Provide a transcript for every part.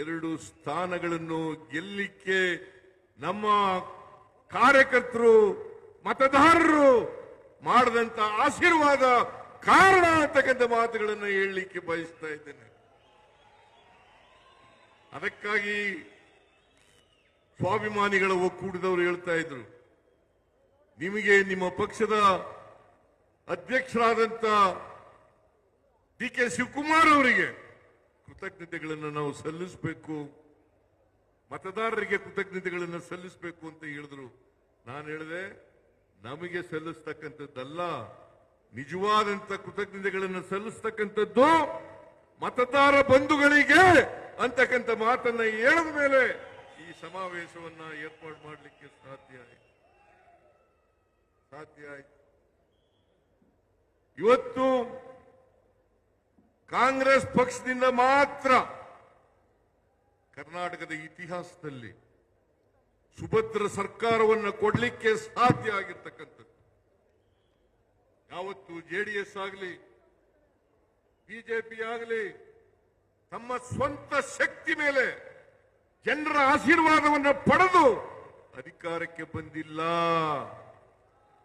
ಎರಡು ಸ್ಥಾನಗಳನ್ನು ಗೆಲ್ಲಿಕ್ಕೆ ನಮ್ಮ ಕಾರ್ಯಕರ್ತರು, ಮತದಾರರು ಮಾಡಿದಂತ ಆಶೀರ್ವಾದ ಕಾರಣ ಅಂತಕ್ಕಂಥ ಮಾತುಗಳನ್ನು ಹೇಳಲಿಕ್ಕೆ ಬಯಸ್ತಾ ಇದ್ದೇನೆ. ಅದಕ್ಕಾಗಿ ಸ್ವಾಭಿಮಾನಿಗಳ ಒಕ್ಕೂಟದವರು ಹೇಳ್ತಾ ಇದ್ರು, ನಿಮಗೆ ನಿಮ್ಮ ಪಕ್ಷದ ಅಧ್ಯಕ್ಷರಾದಂತ ಡಿ ಕೆ ಶಿವಕುಮಾರ್ ಅವರಿಗೆ ಕೃತಜ್ಞತೆಗಳನ್ನು ನಾವು ಸಲ್ಲಿಸಬೇಕು. ಮತದಾರರಿಗೆ ಕೃತಜ್ಞತೆಗಳನ್ನು ಸಲ್ಲಿಸಬೇಕು ಅಂತ ಹೇಳಿದ್ರು. ನಾನು ಹೇಳಿದೆ, ನಮಗೆ ಸಲ್ಲಿಸ್ತಕ್ಕಂಥದ್ದಲ್ಲ ನಿಜವಾದಂತ ಕೃತಜ್ಞತೆಗಳನ್ನು ಸಲ್ಲಿಸ್ತಕ್ಕಂಥದ್ದು ಮತದಾರ ಬಂಧುಗಳಿಗೆ ಅಂತಕ್ಕಂಥ ಮಾತನ್ನ ಹೇಳಿದ ಮೇಲೆ ಈ ಸಮಾವೇಶವನ್ನ ಏರ್ಪಾಡು ಮಾಡಲಿಕ್ಕೆ ಸಾಧ್ಯ ಆಯಿತು. ಸಾಧ್ಯ ಆಯಿತು. ಇವತ್ತು ಕಾಂಗ್ರೆಸ್ ಪಕ್ಷದಿಂದ ಮಾತ್ರ ಕರ್ನಾಟಕದ ಇತಿಹಾಸದಲ್ಲಿ ಸುಭದ್ರ ಸರ್ಕಾರವನ್ನು ಕೊಡಲಿಕ್ಕೆ ಸಾಧ್ಯ ಆಗಿರ್ತಕ್ಕಂಥದ್ದು. ಯಾವತ್ತು ಜೆಡಿಎಸ್ ಆಗಲಿ ಬಿಜೆಪಿ ಆಗಲಿ, ತಮ್ಮ ಸ್ವಂತ ಶಕ್ತಿ ಮೇಲೆ ಜನರ ಆಶೀರ್ವಾದವನ್ನು ಪಡೆದು ಅಧಿಕಾರಕ್ಕೆ ಬಂದಿಲ್ಲ.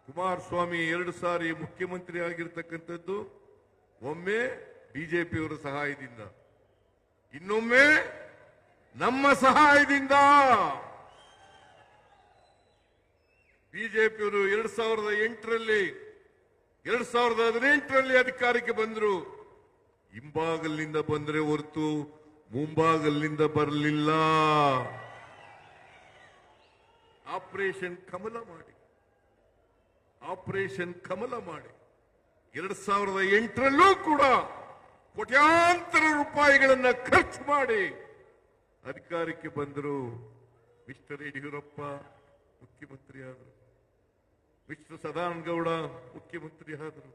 ಕುಮಾರಸ್ವಾಮಿ ಎರಡು ಸಾರಿ ಮುಖ್ಯಮಂತ್ರಿ ಆಗಿರ್ತಕ್ಕಂಥದ್ದು. ಒಮ್ಮೆ ಬಿಜೆಪಿಯವರ ಸಹಾಯದಿಂದ. ಇನ್ನೊಮ್ಮೆ ನಮ್ಮ ಸಹಾಯದಿಂದ ಬಿಜೆಪಿಯವರು ಎರಡ್ ಸಾವಿರದ ಎಂಟರಲ್ಲಿ, ಎರಡ್ ಸಾವಿರದ ಹದಿನೆಂಟರಲ್ಲಿ ಅಧಿಕಾರಕ್ಕೆ ಬಂದರು. ಹಿಂಬಾಗಲಿನಿಂದ ಬಂದರೆ ಹೊರತು ಮುಂಭಾಗಲಿಂದ ಬರಲಿಲ್ಲ. ಆಪರೇಷನ್ ಕಮಲ ಮಾಡಿ. ಆಪರೇಷನ್ ಕಮಲ ಮಾಡಿ. ಎರಡ್ ಸಾವಿರದ ಎಂಟರಲ್ಲೂ ಕೂಡ ಕೋಟ್ಯಾಂತರ ರೂಪಾಯಿಗಳನ್ನ ಖರ್ಚು ಮಾಡಿ ಅಧಿಕಾರಕ್ಕೆ ಬಂದರು. ಮಿಸ್ಟರ್ ಯಡಿಯೂರಪ್ಪ ಮುಖ್ಯಮಂತ್ರಿ ಆದರು. ಮಿಸ್ಟರ್ ಸದಾನಂದ ಗೌಡ ಮುಖ್ಯಮಂತ್ರಿ ಆದರು.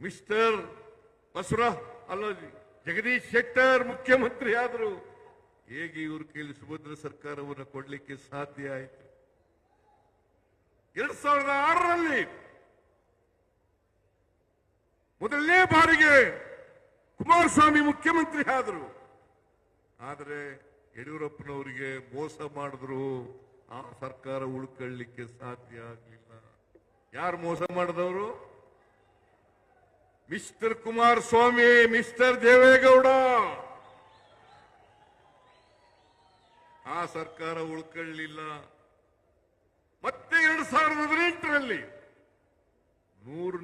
ಮಿಸ್ಟರ್ ಬಸವರ ಅಲ್ಲ ಜಗದೀಶ್ ಶೆಟ್ಟರ್ ಮುಖ್ಯಮಂತ್ರಿ ಆದರು. ಹೇಗೆ ಇವ್ರ ಕೈಲಿ ಸುಭದ್ರ ಸರ್ಕಾರವನ್ನು ಕೊಡಲಿಕ್ಕೆ ಸಾಧ್ಯ ಆಯಿತು? ಎರಡ್ ಸಾವಿರದ ಆರರಲ್ಲಿ ಮೊದಲನೇ ಬಾರಿಗೆ ಕುಮಾರಸ್ವಾಮಿ ಮುಖ್ಯಮಂತ್ರಿ ಆದರು. ಆದರೆ ಯಡಿಯೂರಪ್ಪನವರಿಗೆ ಮೋಸ ಮಾಡಿದ್ರು. ಆ ಸರ್ಕಾರ ಉಳ್ಕೊಳ್ಳಿಕ್ಕೆ ಸಾಧ್ಯ ಆಗಲಿಲ್ಲ. ಯಾರು ಮೋಸ ಮಾಡಿದವರು? Mister Kumaraswamy, mister Deve Gowda. ಆ ಸರ್ಕಾರ ಉಳ್ಕೊಳ್ಳಿಲ್ಲ. ಮತ್ತೆ ಎರಡ್ ಸಾವಿರದ ಹದಿನೆಂಟರಲ್ಲಿ ನೂರ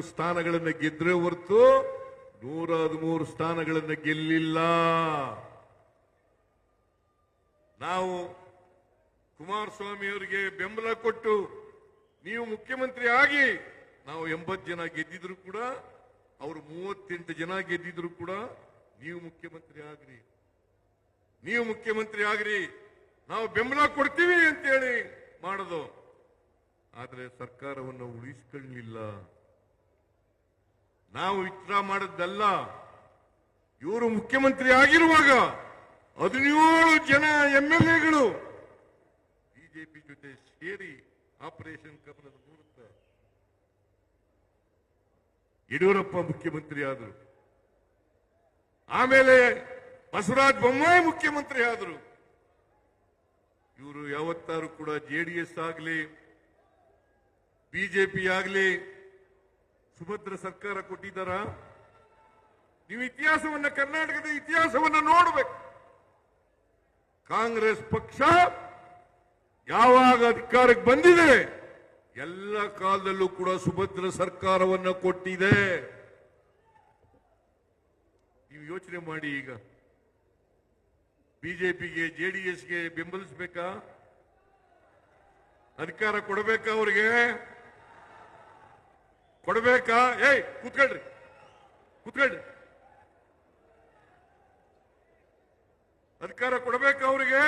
ಸ್ಥಾನಗಳನ್ನು ಗೆದ್ರೆ ಹೊರತು ನೂರ ಹದಿಮೂರು ಸ್ಥಾನಗಳನ್ನು ಗೆಲ್ಲಿಲ್ಲ. ನಾವು ಕುಮಾರಸ್ವಾಮಿ ಅವರಿಗೆ ಬೆಂಬಲ ಕೊಟ್ಟು ನೀವು ಮುಖ್ಯಮಂತ್ರಿ ಆಗಿ ನಾವು ಎಂಬತ್ತು ಜನ ಗೆದ್ದಿದ್ರು ಕೂಡ, ಅವರು ಮೂವತ್ತೆಂಟು ಜನ ಗೆದ್ದಿದ್ರು ಕೂಡ ನೀವು ಮುಖ್ಯಮಂತ್ರಿ ಆಗ್ರಿ. ನೀವು ಮುಖ್ಯಮಂತ್ರಿ ಆಗ್ರಿ. ನಾವು ಬೆಂಬಲ ಕೊಡ್ತೀವಿ ಅಂತೇಳಿ ಮಾಡೋದು. ಆದರೆ ಸರ್ಕಾರವನ್ನು ಉಳಿಸಿಕೊಳ್ಳಲಿಲ್ಲ ನಾವು ವಿತ್ಡ್ರಾ ಮಾಡಿದ್ದಲ್ಲ. ಇವರು ಮುಖ್ಯಮಂತ್ರಿ ಆಗಿರುವಾಗ ಹದಿನೇಳು ಜನ ಎಂ ಎಲ್ ಎಗಳು ಬಿಜೆಪಿ ಜೊತೆ ಸೇರಿ ಆಪರೇಷನ್ ಕಮಲದ ಮೂಲಕ ಯಡಿಯೂರಪ್ಪ ಮುಖ್ಯಮಂತ್ರಿ ಆದರು. ಆಮೇಲೆ ಬಸವರಾಜ ಬೊಮ್ಮಾಯಿ ಮುಖ್ಯಮಂತ್ರಿ ಆದರು. ಇವರು ಯಾವತ್ತಾರು ಕೂಡ ಜೆಡಿಎಸ್ ಆಗಲಿ ಬಿಜೆಪಿ ಆಗಲಿ ಸುಭದ್ರ ಸರ್ಕಾರ ಕೊಟ್ಟಿದ್ದಾರ? ನೀವು ಇತಿಹಾಸವನ್ನ ಕರ್ನಾಟಕದ ಇತಿಹಾಸವನ್ನ ನೋಡಬೇಕು. ಕಾಂಗ್ರೆಸ್ ಪಕ್ಷ ಯಾವಾಗ ಅಧಿಕಾರಕ್ಕೆ ಬಂದಿದೆ? ಎಲ್ಲ ಕಾಲದಲ್ಲೂ ಕೂಡ ಸುಭದ್ರ ಸರ್ಕಾರವನ್ನ ಕೊಟ್ಟಿದೆ. ನೀವು ಯೋಚನೆ ಮಾಡಿ ಈಗ. ಬಿಜೆಪಿಗೆ ಜೆಡಿಎಸ್ಗೆ ಬೆಂಬಲಿಸಬೇಕಾ? ಅಧಿಕಾರ ಕೊಡಬೇಕಾ ಅವ್ರಿಗೆ? ಕೊಡಬೇಕಾ? ಏಯ್, ಕೂತ್ಕೊಳ್ರಿ. ಕೂತ್ಕೊಳ್ರಿ. ಅಧಿಕಾರ ಕೊಡಬೇಕಾ ಅವರಿಗೆ?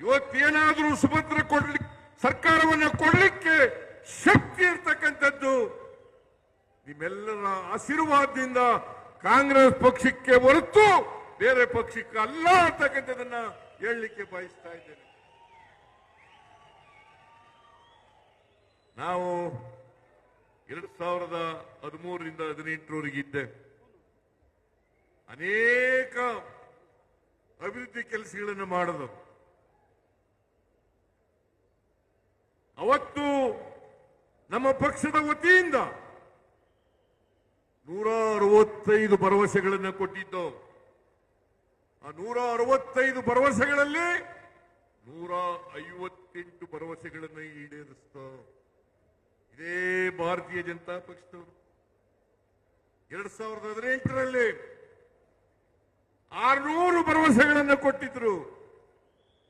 ಇವತ್ತೇನಾದ್ರೂ ಸುಭದ್ರ ಕೊಡ್ಲಿಕ್ಕೆ ಸರ್ಕಾರವನ್ನು ಕೊಡ್ಲಿಕ್ಕೆ ಶಕ್ತಿ ಇರ್ತಕ್ಕಂಥದ್ದು ನಿಮ್ಮೆಲ್ಲರ ಆಶೀರ್ವಾದದಿಂದ ಕಾಂಗ್ರೆಸ್ ಪಕ್ಷಕ್ಕೆ ಹೊರತು ಬೇರೆ ಪಕ್ಷಕ್ಕೆ ಅಲ್ಲ ಅಂತಕ್ಕಂಥದನ್ನ ಹೇಳಲಿಕ್ಕೆ ಬಯಸ್ತಾ ಇದ್ದೇನೆ. ನಾವು ಎರಡ್ ಸಾವಿರದ ಹದಿಮೂರರಿಂದ ಹದಿನೆಂಟರವರೆಗಿದ್ದೆ. ಅನೇಕ ಅಭಿವೃದ್ಧಿ ಕೆಲಸಗಳನ್ನು ಮಾಡಿದ್ರು ಅವತ್ತು ನಮ್ಮ ಪಕ್ಷದ ವತಿಯಿಂದ ನೂರ ಅರವತ್ತೈದು ಭರವಸೆಗಳನ್ನು ಕೊಟ್ಟಿದ್ದು ಆ ನೂರ ಅರವತ್ತೈದು ಭರವಸೆಗಳಲ್ಲಿ ನೂರ ಐವತ್ತೆಂಟು ಭರವಸೆಗಳನ್ನು ಈಡೇರಿಸ್ತ ಇದೇ ಭಾರತೀಯ ಜನತಾ ಪಕ್ಷದವರು. ಎರಡ್ ಸಾವಿರದ ಹದಿನೆಂಟರಲ್ಲಿ ಆರ್ನೂರು ಭರವಸೆಗಳನ್ನು ಕೊಟ್ಟಿದ್ರು.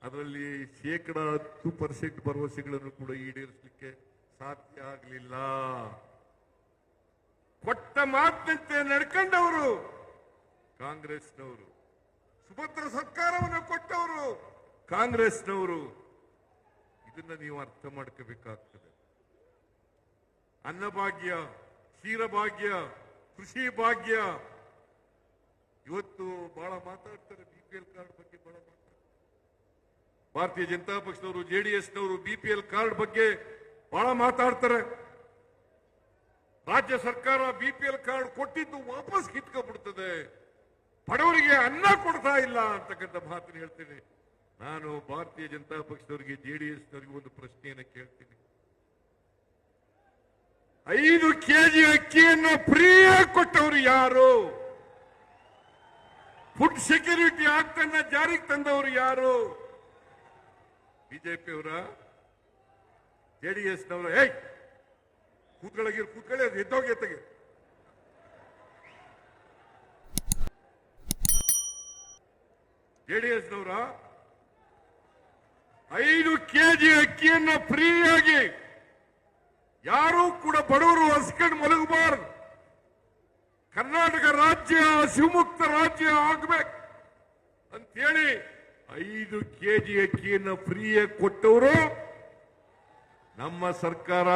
ಅದರಲ್ಲಿ ಶೇಕಡ ಹತ್ತು ಪರ್ಸೆಂಟ್ ಭರವಸೆಗಳನ್ನು ಕೂಡ ಈಡೇರಿಸಲಿಕ್ಕೆ ಸಾಧ್ಯ ಆಗಲಿಲ್ಲ. ಕೊಟ್ಟ ಮಾತಿನಂತೆ ನಡ್ಕೊಂಡವರು ಕಾಂಗ್ರೆಸ್ನವರು. ಸುಭದ್ರ ಸರ್ಕಾರವನ್ನು ಕೊಟ್ಟವರು ಕಾಂಗ್ರೆಸ್ನವರು. ಇದನ್ನ ನೀವು ಅರ್ಥ ಮಾಡ್ಕೋಬೇಕಾಗ್ತದೆ. ಅನ್ನಭಾಗ್ಯ, ಕ್ಷೀರಭಾಗ್ಯ, ಕೃಷಿ ಭಾಗ್ಯ. ಇವತ್ತು ಬಹಳ ಮಾತಾಡ್ತಾರೆ ಬಿಪಿಎಲ್ ಕಾರ್ಡ್ ಬಗ್ಗೆ ಬಹಳ ಮಾತಾಡ್ತಾರೆ. ಭಾರತೀಯ ಜನತಾ ಪಕ್ಷದವರು ಜೆಡಿಎಸ್ನವರು ಬಿಪಿಎಲ್ ಕಾರ್ಡ್ ಬಗ್ಗೆ ಬಹಳ ಮಾತಾಡ್ತಾರೆ. ರಾಜ್ಯ ಸರ್ಕಾರ ಬಿಪಿಎಲ್ ಕಾರ್ಡ್ ಕೊಟ್ಟಿದ್ದು ವಾಪಸ್ ಕಿತ್ಕೊಂಡ್ಬಿಡ್ತದೆ. ಬಡವರಿಗೆ ಅನ್ನ ಕೊಡ್ತಾ ಇಲ್ಲ ಅಂತಕ್ಕಂಥ ಮಾತನ್ನು ಹೇಳ್ತೀನಿ. ನಾನು ಭಾರತೀಯ ಜನತಾ ಪಕ್ಷದವರಿಗೆ ಜೆಡಿಎಸ್ನವರಿಗೆ ಒಂದು ಪ್ರಶ್ನೆಯನ್ನು ಕೇಳ್ತೀನಿ. ಐದು ಕೆಜಿ ಅಕ್ಕಿಯನ್ನು ಫ್ರೀಯಾಗಿ ಕೊಟ್ಟವರು ಯಾರು? ಫುಡ್ ಸೆಕ್ಯೂರಿಟಿ ಆಕ್ಟ್ ಅನ್ನ ಜಾರಿಗೆ ತಂದವರು ಯಾರು? ಬಿಜೆಪಿಯವರ ಜೆಡಿಎಸ್ನವರ ಏಯ್! ಕೂತ್ಕೊಳಗಿರು ಕೂತ್ಕೊಳ್ಳಿ ಅದು ಎದ್ದೋಗಿ ಎತ್ತಗೆ. ಜೆಡಿಎಸ್ನವರ ಐದು ಕೆಜಿ ಅಕ್ಕಿಯನ್ನು ಫ್ರೀಯಾಗಿ ಯಾರೂ ಕೂಡ ಬಡವರು ಹಸ್ಕೊಂಡು ಮಲಗಬಾರದು. ಕರ್ನಾಟಕ ರಾಜ್ಯ ಶಿವಮುಕ್ತ ರಾಜ್ಯ ಆಗ್ಬೇಕು. ಅಂತೇಳಿ ಐದು ಕೆಜಿ ಅಕ್ಕಿಯನ್ನು ಫ್ರೀಯಾಗಿ ಕೊಟ್ಟವರು ನಮ್ಮ ಸರ್ಕಾರ.